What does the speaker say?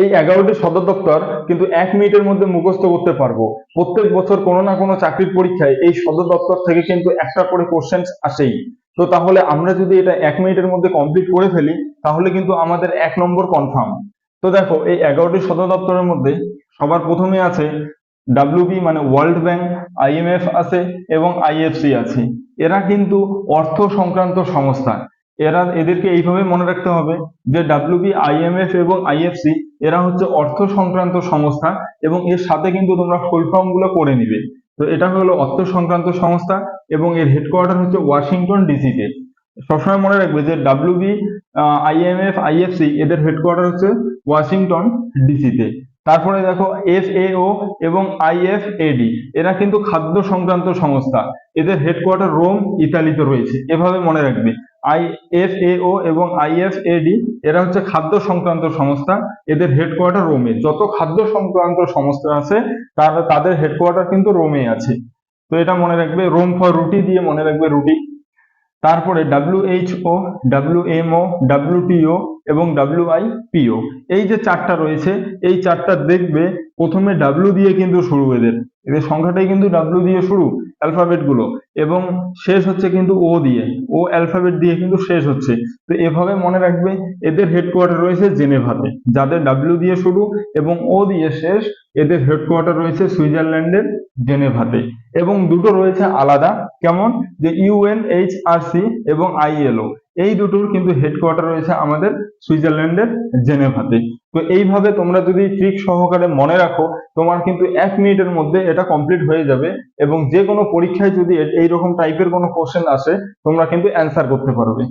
এই এগারোটি সদর দপ্তর কিন্তু এক মিনিটের মধ্যে মুখস্থ করতে পারব। প্রত্যেক বছর কোনো না কোনো চাকরির পরীক্ষায় এই সদর দপ্তর থেকে কিন্তু একটা করে কোশ্চেন আসেই। তো তাহলে আমরা যদি এটা এক মিনিটের মধ্যে কমপ্লিট করে ফেলি, তাহলে কিন্তু আমাদের এক নম্বর কনফার্ম তো দেখো, এই এগারোটি সদর দপ্তরের মধ্যে সবার প্রথমে আছে ডাব্লিউবি মানে ওয়ার্ল্ড ব্যাংক আইএমএফ আছে এবং আইএফসি আছে। এরা কিন্তু অর্থ সংক্রান্ত সংস্থা। এরা এদেরকে এইভাবে মনে রাখতে হবে যে ডাব্লিউবি আইএমএফ এবং আইএফসি এরা হচ্ছে অর্থ সংক্রান্ত সংস্থা এবং এর সাথে কিন্তু তোমরা ফুল ফর্মগুলো করে নিবে। তো এটা হলো অর্থ সংক্রান্ত সংস্থা এবং এর হেডকোয়ার্টার হচ্ছে ওয়াশিংটন ডিসিতে সবসময় মনে রাখবে যে ডাব্লিউবি আইএমএফ আইএফসি এদের হেডকোয়ার্টার হচ্ছে ওয়াশিংটন ডিসিতে তারপরে দেখো এফএও এবং আইএফএডি এরা কিন্তু খাদ্য সংক্রান্ত সংস্থা। এদের হেডকোয়ার্টার রোম, ইতালিতে রয়েছে। এভাবে মনে রাখবে। আইএফএও এবং আইএফএডি এরা হচ্ছে খাদ্য সংক্রান্ত সংস্থা। এদের হেডকোয়ার্টার রোমে। যত খাদ্য সংক্রান্ত সংস্থা আছে, তার, তাদের হেডকোয়ার্টার কিন্তু রোমে আছে। তো এটা মনে রাখবে। রোম ফর রুটি দিয়ে মনে রাখবে রুটি। তারপরে ডাব্লিউএইচও ডাব্লিউএমও ডাব্লিউটিও এবং ডাব্লিউআইপিও এই যে চারটা রয়েছে, এই চারটা দেখবে প্রথমে ডাব্লিউ দিয়ে কিন্তু শুরু এদের এদের সংখ্যাটাই কিন্তু ডাব্লিউ দিয়ে শুরু অ্যালফাবেটগুলো এবং শেষ হচ্ছে কিন্তু ও দিয়ে। ও অ্যালফাবেট দিয়ে কিন্তু শেষ হচ্ছে। তো এভাবে মনে রাখবে এদের হেডকোয়ার্টার রয়েছে জেনেভাতে, যাদের ডাব্লিউ দিয়ে শুরু এবং ও দিয়ে শেষ এদের হেডকোয়ার্টার রয়েছে সুইজারল্যান্ডের জেনেভাতে। এবং দুটো রয়েছে আলাদা, কেমন? যে ইউএনএইচআরসি এবং আইএলও এই দুটোর কিন্তু হেডকোয়ার্টার রয়েছে আমাদের সুইজারল্যান্ডের জেনেভাতে। তো এইভাবে তোমরা যদি ট্রিক সহকারে মনে রাখো, তোমার কিন্তু এক মিনিটের মধ্যে এটা কমপ্লিট হয়ে যাবে এবং যে কোনো পরীক্ষায় যদি এইরকম টাইপের কোনো কোশ্চেন আসে, তোমরা কিন্তু অ্যান্সার করতে পারবে।